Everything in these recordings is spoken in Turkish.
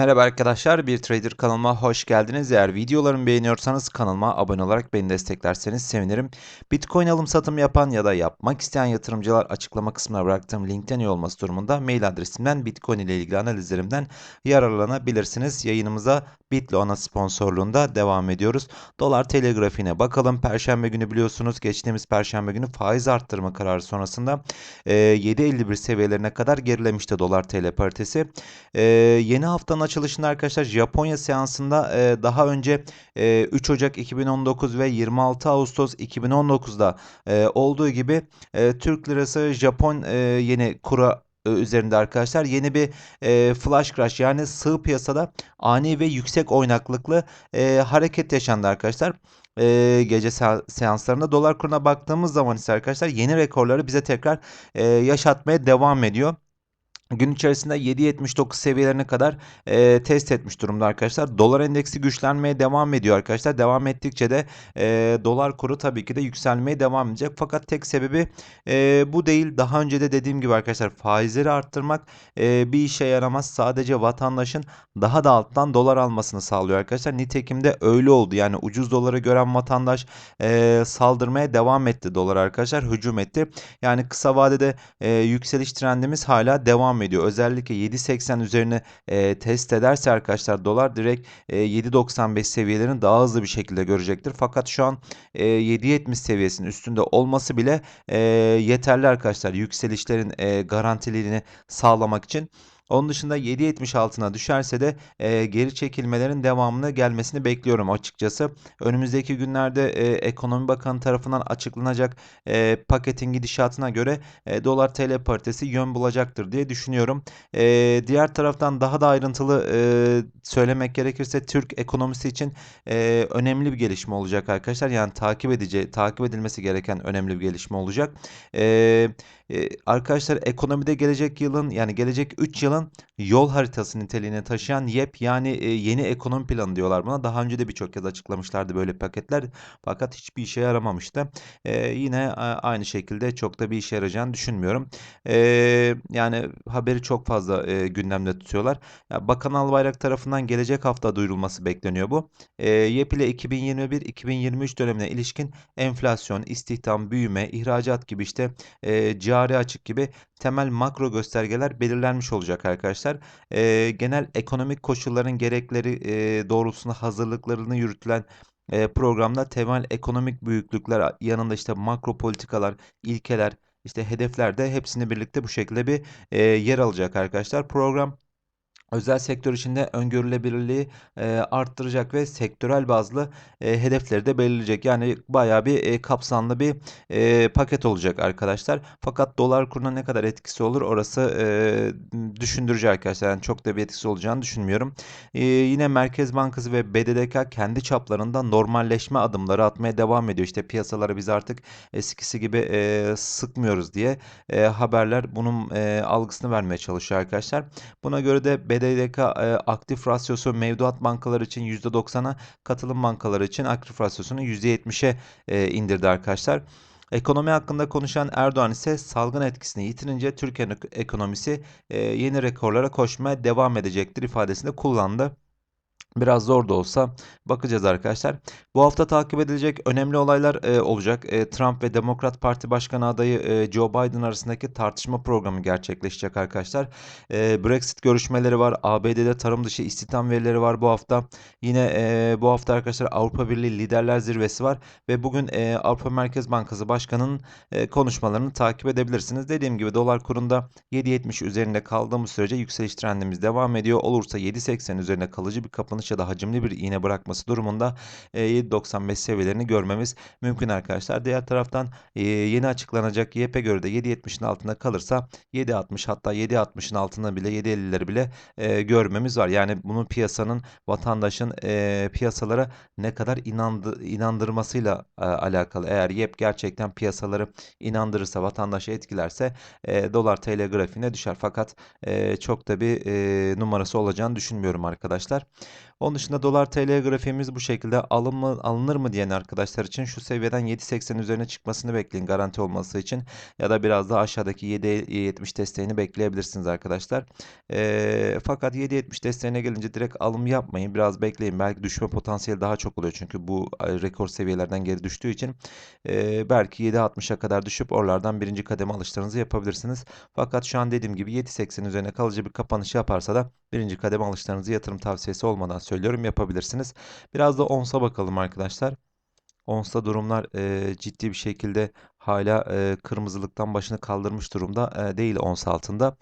Merhaba arkadaşlar, bir trader kanalıma hoş geldiniz. Eğer videolarımı beğeniyorsanız kanalıma abone olarak beni desteklerseniz sevinirim. Bitcoin alım satım yapan ya da yapmak isteyen yatırımcılar açıklama kısmına bıraktığım linkten üye olması durumunda mail adresimden Bitcoin ile ilgili analizlerimden yararlanabilirsiniz. Yayınımıza Bitlo ana sponsorluğunda devam ediyoruz. Dolar TL grafiğine bakalım. Perşembe günü biliyorsunuz geçtiğimiz perşembe günü faiz arttırma kararı sonrasında e, 7.51 seviyelerine kadar gerilemişti dolar TL paritesi. Yeni haftanın açılışında arkadaşlar Japonya seansında e, daha önce e, 3 Ocak 2019 ve 26 Ağustos 2019'da e, olduğu gibi e, Türk lirası Japon e, yeni kura e, üzerinde arkadaşlar yeni bir e, flash crash yani sığ piyasada ani ve yüksek oynaklıklı e, hareket yaşandı arkadaşlar. E, gece seanslarında dolar kuruna baktığımız zaman ise arkadaşlar yeni rekorları bize tekrar e, yaşatmaya devam ediyor gün içerisinde 7.79 seviyelerine kadar e, test etmiş durumda arkadaşlar. Dolar endeksi güçlenmeye devam ediyor arkadaşlar. Devam ettikçe de e, dolar kuru tabii ki de yükselmeye devam edecek. Fakat tek sebebi e, bu değil. Daha önce de dediğim gibi arkadaşlar faizleri arttırmak e, bir işe yaramaz. Sadece vatandaşın daha da alttan dolar almasını sağlıyor arkadaşlar. Nitekim de öyle oldu. Yani ucuz doları gören vatandaş e, saldırmaya devam etti dolar arkadaşlar. Hücum etti. Yani kısa vadede e, yükseliş trendimiz hala devam ediyor. Özellikle 7.80 üzerine e, test ederse arkadaşlar dolar direkt e, 7.95 seviyelerini daha hızlı bir şekilde görecektir. Fakat şu an e, 7.70 seviyesinin üstünde olması bile e, yeterli arkadaşlar yükselişlerin e, garantiliğini sağlamak için. Onun dışında 7.70 altına düşerse de e, geri çekilmelerin devamını gelmesini bekliyorum açıkçası. Önümüzdeki günlerde e, Ekonomi Bakanı tarafından açıklanacak e, paketin gidişatına göre e, dolar TL paritesi yön bulacaktır diye düşünüyorum. E, diğer taraftan daha da ayrıntılı e, söylemek gerekirse Türk ekonomisi için e, önemli bir gelişme olacak arkadaşlar. Yani takip edici, takip edilmesi gereken önemli bir gelişme olacak. Eee ee, arkadaşlar ekonomide gelecek yılın yani gelecek 3 yılın yol haritası niteliğine taşıyan YEP yani e, yeni ekonomi planı diyorlar buna. Daha önce de birçok kez açıklamışlardı böyle paketler fakat hiçbir işe yaramamıştı. E, yine aynı şekilde çok da bir işe yarayacağını düşünmüyorum. E, yani haberi çok fazla e, gündemde tutuyorlar. Ya, Bakan Albayrak tarafından gelecek hafta duyurulması bekleniyor bu. E, YEP ile 2021-2023 dönemine ilişkin enflasyon, istihdam, büyüme, ihracat gibi işte e, cari açık gibi temel makro göstergeler belirlenmiş olacak arkadaşlar. E, genel ekonomik koşulların gerekleri e, doğrultusunda hazırlıklarını yürütülen e, programda temel ekonomik büyüklükler yanında işte makro politikalar, ilkeler, işte hedefler de hepsini birlikte bu şekilde bir e, yer alacak arkadaşlar. Program özel sektör içinde öngörülebilirliği e, arttıracak ve sektörel bazlı e, hedefleri de belirleyecek. Yani bayağı bir e, kapsamlı bir e, paket olacak arkadaşlar. Fakat dolar kuruna ne kadar etkisi olur orası e, düşündürücü arkadaşlar. Yani çok da bir etkisi olacağını düşünmüyorum. E, yine Merkez Bankası ve BDDK kendi çaplarında normalleşme adımları atmaya devam ediyor. İşte piyasaları biz artık eskisi gibi e, sıkmıyoruz diye e, haberler bunun e, algısını vermeye çalışıyor arkadaşlar. Buna göre de BDDK BDDK e, aktif rasyosu mevduat bankaları için %90'a, katılım bankaları için aktif rasyosunu %70'e e, indirdi arkadaşlar. Ekonomi hakkında konuşan Erdoğan ise salgın etkisini yitirince Türkiye ekonomisi e, yeni rekorlara koşmaya devam edecektir ifadesini kullandı. Biraz zor da olsa bakacağız arkadaşlar. Bu hafta takip edilecek önemli olaylar e, olacak. E, Trump ve Demokrat Parti Başkanı adayı e, Joe Biden arasındaki tartışma programı gerçekleşecek arkadaşlar. E, Brexit görüşmeleri var. ABD'de tarım dışı istihdam verileri var bu hafta. Yine e, bu hafta arkadaşlar Avrupa Birliği Liderler Zirvesi var. Ve bugün e, Avrupa Merkez Bankası Başkanı'nın e, konuşmalarını takip edebilirsiniz. Dediğim gibi dolar kurunda 7.70 üzerinde kaldığımız sürece yükseliş trendimiz devam ediyor. Olursa 7.80 üzerine kalıcı bir kapanış kapanış ya da hacimli bir iğne bırakması durumunda e, 7.95 seviyelerini görmemiz mümkün arkadaşlar. Diğer taraftan e, yeni açıklanacak YP'e göre de 7.70'in altında kalırsa 7.60 hatta 7.60'ın altında bile 7.50'leri bile e, görmemiz var. Yani bunun piyasanın vatandaşın e, piyasalara ne kadar inandı, inandırmasıyla e, alakalı. Eğer YEP gerçekten piyasaları inandırırsa vatandaşı etkilerse e, dolar TL grafiğine düşer. Fakat e, çok da bir e, numarası olacağını düşünmüyorum arkadaşlar. Onun dışında dolar TL grafiğimiz bu şekilde. Alın mı, alınır mı diyen arkadaşlar için şu seviyeden 7.80 üzerine çıkmasını bekleyin garanti olması için. Ya da biraz daha aşağıdaki 7.70 desteğini bekleyebilirsiniz arkadaşlar. Ee, fakat 7.70 desteğine gelince direkt alım yapmayın. Biraz bekleyin. Belki düşme potansiyeli daha çok oluyor çünkü bu e, rekor seviyelerden geri düştüğü için. E, belki 7.60'a kadar düşüp oralardan birinci kademe alışlarınızı yapabilirsiniz. Fakat şu an dediğim gibi 7.80 üzerine kalıcı bir kapanış yaparsa da birinci kademe alışlarınızı yatırım tavsiyesi olmadan söylüyorum yapabilirsiniz. Biraz da onsa bakalım arkadaşlar. Ons'ta durumlar e, ciddi bir şekilde hala e, kırmızılıktan başını kaldırmış durumda e, değil ons altında.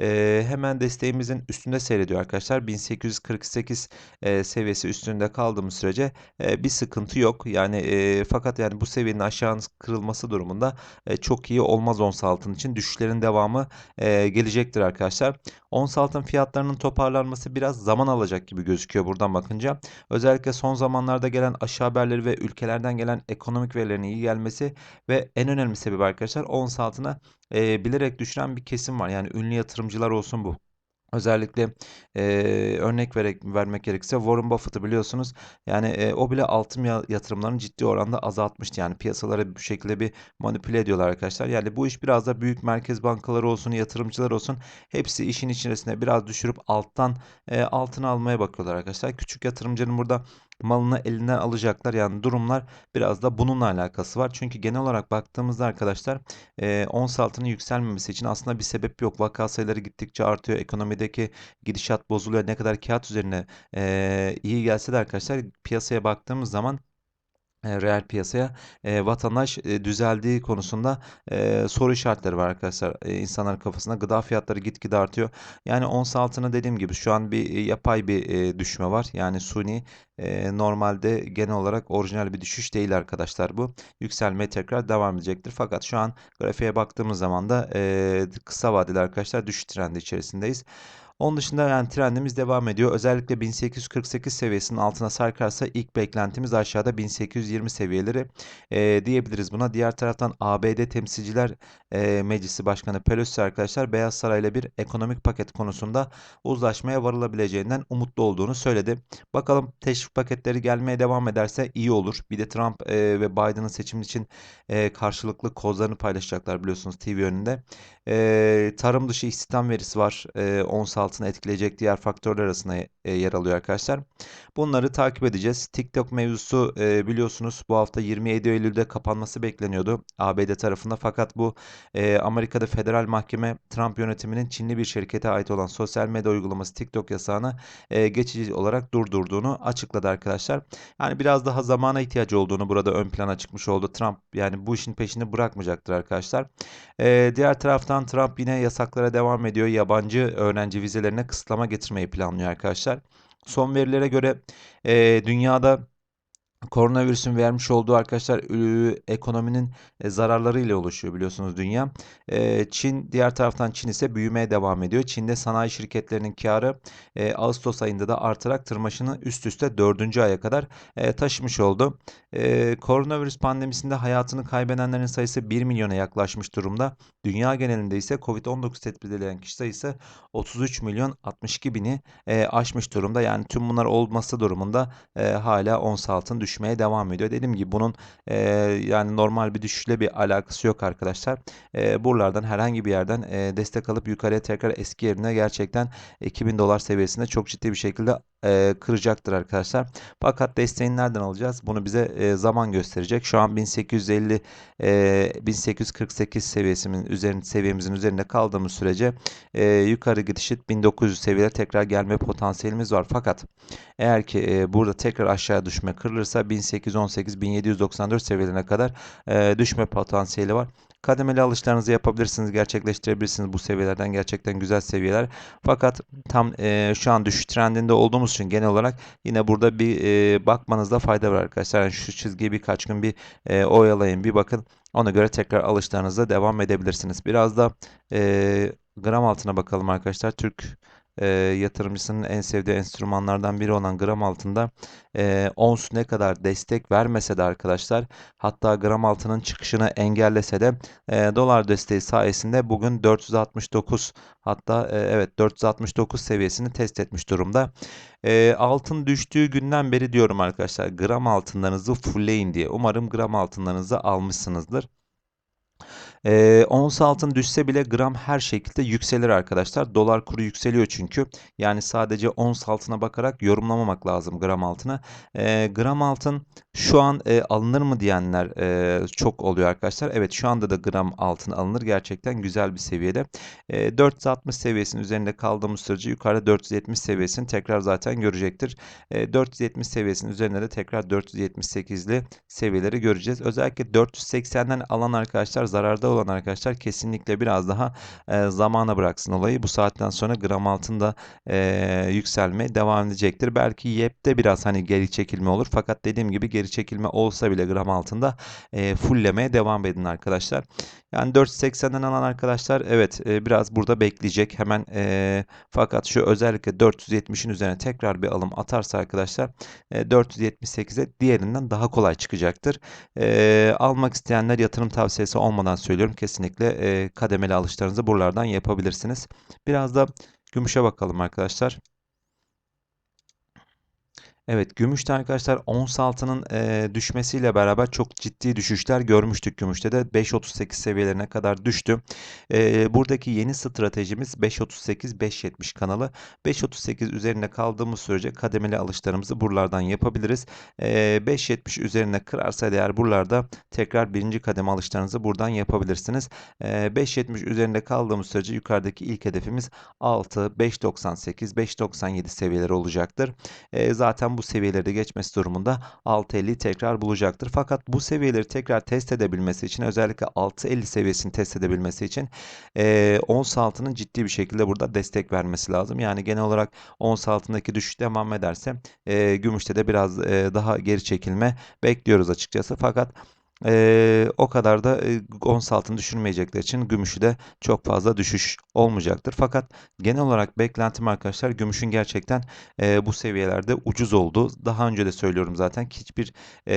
E, hemen desteğimizin üstünde seyrediyor arkadaşlar. 1848 e, seviyesi üstünde kaldığımız sürece e, bir sıkıntı yok. Yani e, fakat yani bu seviyenin aşağı kırılması durumunda e, çok iyi olmaz ons altın için. Düşüşlerin devamı e, gelecektir arkadaşlar. Ons altın fiyatlarının toparlanması biraz zaman alacak gibi gözüküyor buradan bakınca. Özellikle son zamanlarda gelen aşağı haberleri ve ülkelerden gelen ekonomik verilerin iyi gelmesi ve en önemli sebep arkadaşlar ons altına e, bilerek düşüren bir kesim var. Yani ünlü yatırımcılar olsun bu. Özellikle e, örnek verek, vermek gerekirse Warren Buffett'ı biliyorsunuz. Yani e, o bile altın yatırımlarını ciddi oranda azaltmıştı. Yani piyasaları bu şekilde bir manipüle ediyorlar arkadaşlar. Yani bu iş biraz da büyük merkez bankaları olsun, yatırımcılar olsun. Hepsi işin içerisine biraz düşürüp alttan e, altını almaya bakıyorlar arkadaşlar. Küçük yatırımcının burada malını elinden alacaklar. Yani durumlar biraz da bununla alakası var. Çünkü genel olarak baktığımızda arkadaşlar e, ons altının yükselmemesi için aslında bir sebep yok. Vaka sayıları gittikçe artıyor. Ekonomideki gidişat bozuluyor. Ne kadar kağıt üzerine e, iyi gelse de arkadaşlar piyasaya baktığımız zaman reel piyasaya e, vatandaş e, düzeldiği konusunda e, soru işaretleri var arkadaşlar. E, insanların kafasında gıda fiyatları gitgide artıyor. Yani ons altına dediğim gibi şu an bir e, yapay bir e, düşme var. Yani suni e, normalde genel olarak orijinal bir düşüş değil arkadaşlar bu. Yükselmeye tekrar devam edecektir. Fakat şu an grafiğe baktığımız zaman da e, kısa vadeli arkadaşlar düşüş trendi içerisindeyiz onun dışında yani trendimiz devam ediyor. Özellikle 1848 seviyesinin altına sarkarsa ilk beklentimiz aşağıda 1820 seviyeleri e, diyebiliriz buna. Diğer taraftan ABD Temsilciler e, Meclisi Başkanı Pelosi arkadaşlar Beyaz Saray ile bir ekonomik paket konusunda uzlaşmaya varılabileceğinden umutlu olduğunu söyledi. Bakalım teşvik paketleri gelmeye devam ederse iyi olur. Bir de Trump e, ve Biden'ın seçim için e, karşılıklı kozlarını paylaşacaklar biliyorsunuz TV önünde. E, tarım dışı istihdam verisi var. E, ons altına etkileyecek diğer faktörler arasında e, yer alıyor arkadaşlar. Bunları takip edeceğiz. TikTok mevzusu e, biliyorsunuz bu hafta 27 Eylül'de kapanması bekleniyordu ABD tarafında. Fakat bu e, Amerika'da federal mahkeme Trump yönetiminin Çinli bir şirkete ait olan sosyal medya uygulaması TikTok yasağını geçici olarak durdurduğunu açıkladı arkadaşlar. Yani biraz daha zamana ihtiyacı olduğunu burada ön plana çıkmış oldu. Trump yani bu işin peşini bırakmayacaktır arkadaşlar. Diğer taraftan Trump yine yasaklara devam ediyor. Yabancı öğrenci vizelerine kısıtlama getirmeyi planlıyor arkadaşlar. Son verilere göre e, dünyada Koronavirüsün vermiş olduğu arkadaşlar ekonominin e, zararlarıyla oluşuyor biliyorsunuz dünya. E, Çin diğer taraftan Çin ise büyümeye devam ediyor. Çin'de sanayi şirketlerinin karı e, Ağustos ayında da artarak tırmaşını üst üste 4. aya kadar taşımış oldu. Koronavirüs pandemisinde hayatını kaybedenlerin sayısı 1 milyona yaklaşmış durumda. Dünya genelinde ise Covid-19 tespit edilen kişi sayısı 33 milyon 62 bini aşmış durumda. Yani tüm bunlar olması durumunda hala ons altın düşüyor düşmeye devam ediyor. Dediğim gibi bunun e, yani normal bir düşüşle bir alakası yok arkadaşlar. E, buralardan herhangi bir yerden e, destek alıp yukarıya tekrar eski yerine gerçekten 2000 dolar seviyesinde çok ciddi bir şekilde e, kıracaktır arkadaşlar. Fakat desteğini nereden alacağız? Bunu bize e, zaman gösterecek. Şu an 1850 e, 1848 seviyesinin üzerinde seviyemizin üzerinde kaldığımız sürece e, yukarı gidişi 1900 seviyeler tekrar gelme potansiyelimiz var. Fakat eğer ki e, burada tekrar aşağı düşme kırılırsa 1818 1794 seviyelerine kadar e, düşme potansiyeli var. Kademeli alışlarınızı yapabilirsiniz, gerçekleştirebilirsiniz bu seviyelerden gerçekten güzel seviyeler. Fakat tam e, şu an düşüş trendinde olduğumuz için genel olarak yine burada bir e, bakmanızda fayda var arkadaşlar. Yani şu çizgiyi birkaç gün bir e, oyalayın, bir bakın. Ona göre tekrar alışlarınıza devam edebilirsiniz. Biraz da e, gram altına bakalım arkadaşlar. Türk e, yatırımcısının en sevdiği enstrümanlardan biri olan gram altında e, ons ne kadar destek vermese de arkadaşlar hatta gram altının çıkışını engellese de e, dolar desteği sayesinde bugün 469 hatta e, evet 469 seviyesini test etmiş durumda. E, altın düştüğü günden beri diyorum arkadaşlar gram altınlarınızı fullleyin diye. Umarım gram altınlarınızı almışsınızdır. E, ons altın düşse bile gram her şekilde yükselir arkadaşlar. Dolar kuru yükseliyor çünkü. Yani sadece ons altına bakarak yorumlamamak lazım gram altına. E, gram altın şu an e, alınır mı diyenler e, çok oluyor arkadaşlar. Evet şu anda da gram altın alınır. Gerçekten güzel bir seviyede. E, 460 seviyesinin üzerinde kaldığımız sürece yukarıda 470 seviyesini tekrar zaten görecektir. E, 470 seviyesinin üzerinde de tekrar 478'li seviyeleri göreceğiz. Özellikle 480'den alan arkadaşlar zararda olan arkadaşlar kesinlikle biraz daha e, zamana bıraksın olayı. Bu saatten sonra gram altında e, yükselmeye devam edecektir. Belki YEP'te biraz hani geri çekilme olur. Fakat dediğim gibi geri çekilme olsa bile gram altında e, fulllemeye devam edin arkadaşlar. Yani 480'den alan arkadaşlar evet e, biraz burada bekleyecek. Hemen e, fakat şu özellikle 470'in üzerine tekrar bir alım atarsa arkadaşlar e, 478'e diğerinden daha kolay çıkacaktır. E, almak isteyenler yatırım tavsiyesi olmadan söylüyorum. Kesinlikle e, kademeli alışlarınızı buralardan yapabilirsiniz. Biraz da gümüşe bakalım arkadaşlar. Evet, gümüşte arkadaşlar ons altının e, düşmesiyle beraber çok ciddi düşüşler görmüştük gümüşte de 5.38 seviyelerine kadar düştü. E, buradaki yeni stratejimiz 5.38-5.70 kanalı. 5.38 üzerinde kaldığımız sürece kademeli alışlarımızı buralardan yapabiliriz. E, 5.70 üzerine kırarsa eğer buralarda tekrar birinci kademe alışlarınızı buradan yapabilirsiniz. E, 5.70 üzerinde kaldığımız sürece yukarıdaki ilk hedefimiz 6, 5.98, 5.97 seviyeleri olacaktır. E, zaten bu seviyeleri de geçmesi durumunda 6.50 tekrar bulacaktır. Fakat bu seviyeleri tekrar test edebilmesi için özellikle 6.50 seviyesini test edebilmesi için e, ons altının ciddi bir şekilde burada destek vermesi lazım. Yani genel olarak ons altındaki düşüş devam ederse e, gümüşte de biraz e, daha geri çekilme bekliyoruz açıkçası. Fakat ee, o kadar da e, ons altını düşürmeyecekler için gümüşü de çok fazla düşüş olmayacaktır. Fakat genel olarak beklentim arkadaşlar gümüşün gerçekten e, bu seviyelerde ucuz olduğu. Daha önce de söylüyorum zaten hiçbir e,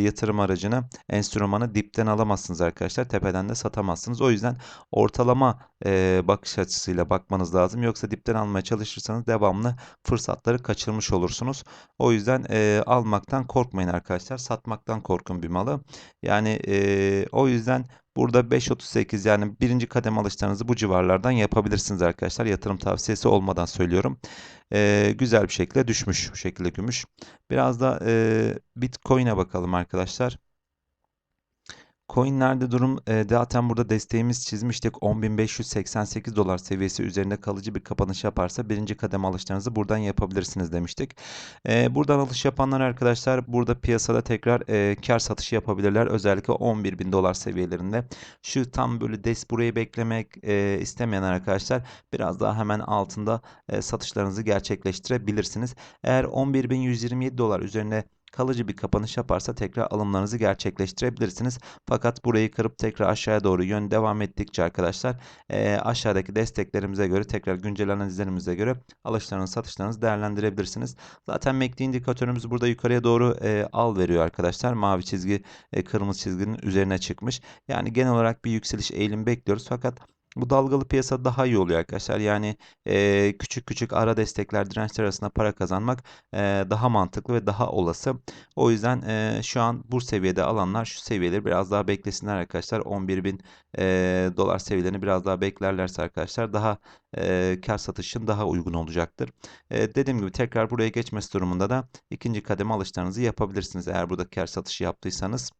yatırım aracını, enstrümanı dipten alamazsınız arkadaşlar. Tepeden de satamazsınız. O yüzden ortalama e, bakış açısıyla bakmanız lazım. Yoksa dipten almaya çalışırsanız devamlı fırsatları kaçırmış olursunuz. O yüzden e, almaktan korkmayın arkadaşlar. Satmaktan korkun bir malı. Yani e, o yüzden burada 5.38 yani birinci kadem alışlarınızı bu civarlardan yapabilirsiniz arkadaşlar. Yatırım tavsiyesi olmadan söylüyorum. E, güzel bir şekilde düşmüş bu şekilde gümüş. Biraz da e, Bitcoin'e bakalım arkadaşlar. Coinlerde durum e, zaten burada desteğimiz çizmiştik. 10.588 dolar seviyesi üzerinde kalıcı bir kapanış yaparsa birinci kademe alışlarınızı buradan yapabilirsiniz demiştik. E, buradan alış yapanlar arkadaşlar burada piyasada tekrar e, kar satışı yapabilirler. Özellikle 11.000 dolar seviyelerinde. Şu tam böyle des burayı beklemek e, istemeyen arkadaşlar biraz daha hemen altında e, satışlarınızı gerçekleştirebilirsiniz. Eğer 11.127 dolar üzerine kalıcı bir kapanış yaparsa tekrar alımlarınızı gerçekleştirebilirsiniz. Fakat burayı kırıp tekrar aşağıya doğru yön devam ettikçe arkadaşlar e, aşağıdaki desteklerimize göre tekrar güncel analizlerimize göre alışlarınızı satışlarınızı değerlendirebilirsiniz. Zaten MACD indikatörümüz burada yukarıya doğru e, al veriyor arkadaşlar. Mavi çizgi e, kırmızı çizginin üzerine çıkmış. Yani genel olarak bir yükseliş eğilim bekliyoruz. Fakat bu dalgalı piyasa daha iyi oluyor arkadaşlar. Yani e, küçük küçük ara destekler, dirençler arasında para kazanmak e, daha mantıklı ve daha olası. O yüzden e, şu an bu seviyede alanlar şu seviyeleri biraz daha beklesinler arkadaşlar. 11 bin e, dolar seviyelerini biraz daha beklerlerse arkadaşlar daha e, kar satışın daha uygun olacaktır. E, dediğim gibi tekrar buraya geçmesi durumunda da ikinci kademe alışlarınızı yapabilirsiniz eğer burada kar satışı yaptıysanız.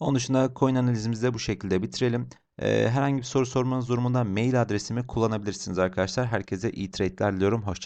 Onun dışında coin analizimizi de bu şekilde bitirelim. Ee, herhangi bir soru sormanız durumunda mail adresimi kullanabilirsiniz arkadaşlar. Herkese iyi trade'ler diliyorum. Hoşçakalın.